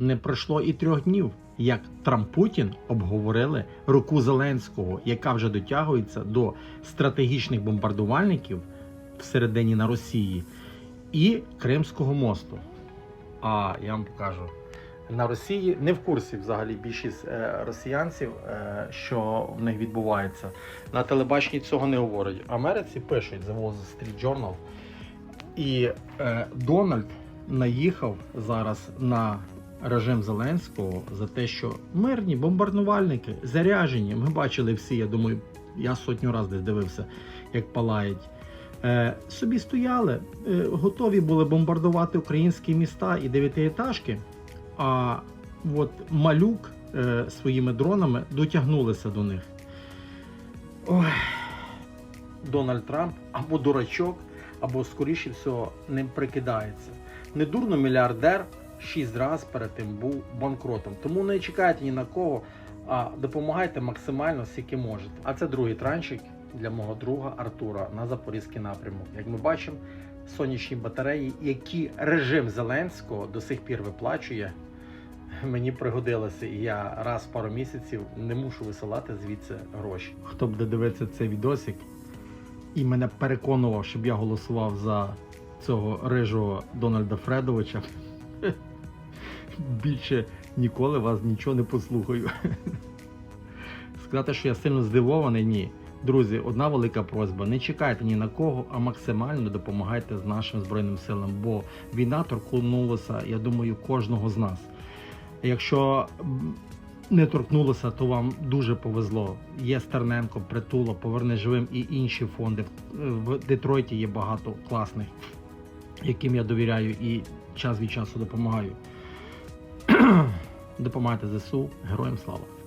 Не пройшло і трьох днів, як Трамп Путін обговорили руку Зеленського, яка вже дотягується до стратегічних бомбардувальників всередині на Росії і Кримського мосту. А я вам покажу. На Росії не в курсі взагалі більшість е, росіянців, е, що в них відбувається. На телебаченні цього не говорять. В Америці пишуть The Wall Street Journal. І е, Дональд наїхав зараз на режим Зеленського за те, що мирні бомбардувальники заряжені. Ми бачили всі, я думаю, я сотню разів десь дивився, як палають. Е, собі стояли, е, готові були бомбардувати українські міста і дев'ятиетажки, а от малюк е, своїми дронами дотягнулися до них. Ой. Дональд Трамп або дурачок, або, скоріше всього, ним прикидається. Недурно мільярдер шість разів перед тим був банкротом. Тому не чекайте ні на кого, а допомагайте максимально, скільки можете. А це другий траншик для мого друга Артура на Запорізький напрямок. Як ми бачимо, сонячні батареї, які режим Зеленського до сих пір виплачує. Мені пригодилося, і я раз в пару місяців не мушу висилати звідси гроші. Хто буде дивитися цей відосик і мене переконував, щоб я голосував за цього рижого Дональда Фредовича, більше ніколи вас нічого не послухаю. Сказати, що я сильно здивований, ні. Друзі, одна велика просьба: не чекайте ні на кого, а максимально допомагайте з нашим збройним силам, бо війна торкнулася, я думаю, кожного з нас. Якщо не торкнулося, то вам дуже повезло. Є Стерненко, Притула, Поверни живим і інші фонди. В Детройті є багато класних, яким я довіряю і час від часу допомагаю. Допомагайте ЗСУ, героям слава!